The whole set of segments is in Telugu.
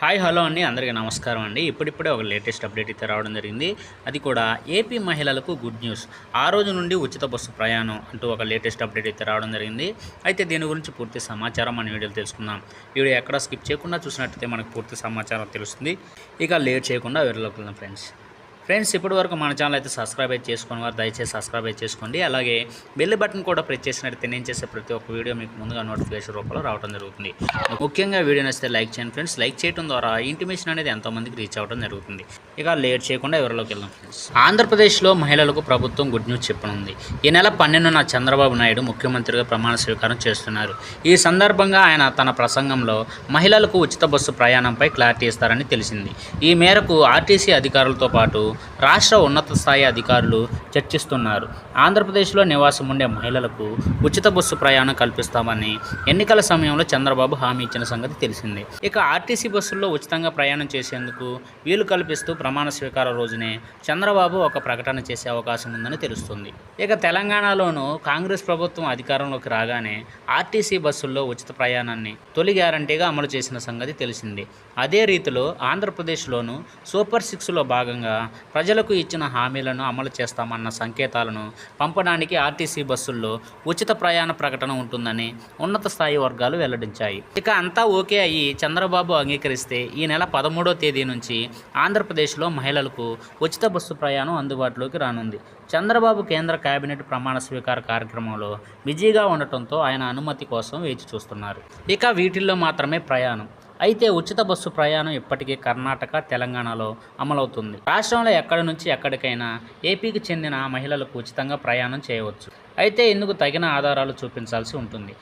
హాయ్ హలో అండి. అందరికీ నమస్కారం అండి. ఇప్పుడిప్పుడే ఒక లేటెస్ట్ అప్డేట్ అయితే రావడం జరిగింది. అది కూడా ఏపీ మహిళలకు గుడ్ న్యూస్. ఆ రోజు నుండి ఉచిత బస్సు ప్రయాణం అంటూ ఒక లేటెస్ట్ అప్డేట్ అయితే రావడం జరిగింది. అయితే దీని గురించి పూర్తి సమాచారం మన వీడియోలో తెలుసుకుందాం. వీడియో ఎక్కడ స్కిప్ చేయకుండా చూసినట్టయితే మనకు పూర్తి సమాచారం తెలుస్తుంది. ఇక లేట్ చేయకుండా వీడియోలోకి వెళ్దాం ఫ్రెండ్స్. ఫ్రెండ్స్ ఇప్పటి వరకు మన ఛానల్ అయితే సబ్స్క్రైబ్ అయితే చేసుకుని వారు దయచేసి సబ్స్క్రైబ్ అయితే చేసుకోండి. అలాగే బెల్ బటన్ కూడా ప్రెస్ చేసినట్టయితే నేను చేసే ప్రతి ఒక్క వీడియో మీకు ముందుగా నోటిఫికేషన్ రూపంలో రావడం జరుగుతుంది. ముఖ్యంగా వీడియో నచ్చితే లైక్ చేయండి ఫ్రెండ్స్. లైక్ చేయడం ద్వారా ఇంటిమేషన్ అనేది ఎంతోమందికి రీచ్ అవ్వడం జరుగుతుంది. ఇక లేట్ చేయకుండా ఎవరిలోకి వెళ్దాం ఫ్రెండ్స్. ఆంధ్రప్రదేశ్లో మహిళలకు ప్రభుత్వం గుడ్ న్యూస్ చెప్పనుంది. ఈ నెల పన్నెండున చంద్రబాబు నాయుడు ముఖ్యమంత్రిగా ప్రమాణ స్వీకారం చేస్తున్నారు. ఈ సందర్భంగా ఆయన తన ప్రసంగంలో మహిళలకు ఉచిత బస్సు ప్రయాణంపై క్లారిటీ ఇస్తారని తెలిసింది. ఈ మేరకు ఆర్టీసీ అధికారులతో పాటు రాష్ట్ర ఉన్నత స్థాయి అధికారులు చర్చిస్తున్నారు. ఆంధ్రప్రదేశ్లో నివాసం ఉండే మహిళలకు ఉచిత బస్సు ప్రయాణం కల్పిస్తామని ఎన్నికల సమయంలో చంద్రబాబు హామీ ఇచ్చిన సంగతి తెలిసిందే. ఇక ఆర్టీసీ బస్సుల్లో ఉచితంగా ప్రయాణం చేసేందుకు వీలు కల్పిస్తూ ప్రమాణ స్వీకార రోజునే చంద్రబాబు ఒక ప్రకటన చేసే అవకాశం ఉందని తెలుస్తుంది. ఇక తెలంగాణలోనూ కాంగ్రెస్ ప్రభుత్వం అధికారంలోకి రాగానే ఆర్టీసీ బస్సుల్లో ఉచిత ప్రయాణాన్ని తొలి గ్యారంటీగా అమలు చేసిన సంగతి తెలిసిందే. అదే రీతిలో ఆంధ్రప్రదేశ్లోనూ సూపర్ సిక్స్లో భాగంగా ప్రజలకు ఇచ్చిన హామీలను అమలు చేస్తామన్న సంకేతాలను పంపడానికి ఆర్టీసీ బస్సుల్లో ఉచిత ప్రయాణ ప్రకటన ఉంటుందని ఉన్నత స్థాయి వర్గాలు వెల్లడించాయి. ఇక అంతా ఓకే అయ్యి చంద్రబాబు అంగీకరిస్తే ఈ నెల పదమూడో తేదీ నుంచి ఆంధ్రప్రదేశ్లో మహిళలకు ఉచిత బస్సు ప్రయాణం అందుబాటులోకి రానుంది. చంద్రబాబు కేంద్ర కేబినెట్ ప్రమాణ స్వీకార కార్యక్రమంలో బిజీగా ఉండటంతో ఆయన అనుమతి కోసం వేచి చూస్తున్నారు. ఇక వీటిల్లో మాత్రమే ప్రయాణం. అయితే ఉచిత బస్సు ప్రయాణం ఇప్పటికీ కర్ణాటక తెలంగాణలో అమలవుతుంది. రాష్ట్రంలో ఎక్కడి నుంచి ఎక్కడికైనా ఏపీకి చెందిన మహిళలకు ఉచితంగా ప్రయాణం చేయవచ్చు. అయితే ఇందుకు తగిన ఆధారాలు చూపించాల్సి ఉంటుంది.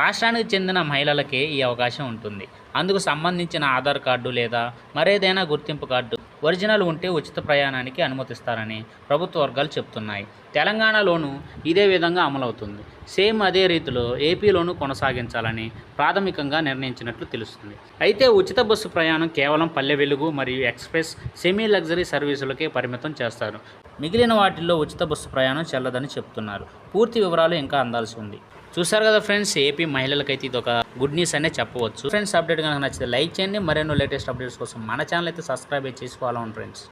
రాష్ట్రానికి చెందిన మహిళలకే ఈ అవకాశం ఉంటుంది. అందుకు సంబంధించిన ఆధార్ కార్డు లేదా మరేదైనా గుర్తింపు కార్డు ఒరిజినల్ ఉంటే ఉచిత ప్రయాణానికి అనుమతిస్తారని ప్రభుత్వ వర్గాలు చెప్తున్నాయి. తెలంగాణలోనూ ఇదే విధంగా అమలవుతుంది. సేమ్ అదే రీతిలో ఏపీలోనూ కొనసాగించాలని ప్రాథమికంగా నిర్ణయించినట్లు తెలుస్తుంది. అయితే ఉచిత బస్సు ప్రయాణం కేవలం పల్లె వెలుగు మరియు ఎక్స్ప్రెస్ సెమీ లగ్జరీ సర్వీసులకే పరిమితం చేస్తారు. మిగిలిన వాటిల్లో ఉచిత బస్సు ప్రయాణం చెల్లదని చెప్తున్నారు. పూర్తి వివరాలు ఇంకా అందాల్సి ఉంది. చూసారు కదా ఫ్రెండ్స్ ఏపీ మహిళలకైతే ఇది ఒక గుడ్ న్యూస్ అనే చెప్పవచ్చు. ఫ్రెండ్స్ అప్డేట్ కనుక నచ్చితే లైక్ చేయండి. మరెన్నో లేటెస్ట్ అప్డేట్స్ కోసం మన ఛానల్ అయితే సబ్స్క్రైబ్ చేసుకోవాలని ఫ్రెండ్స్.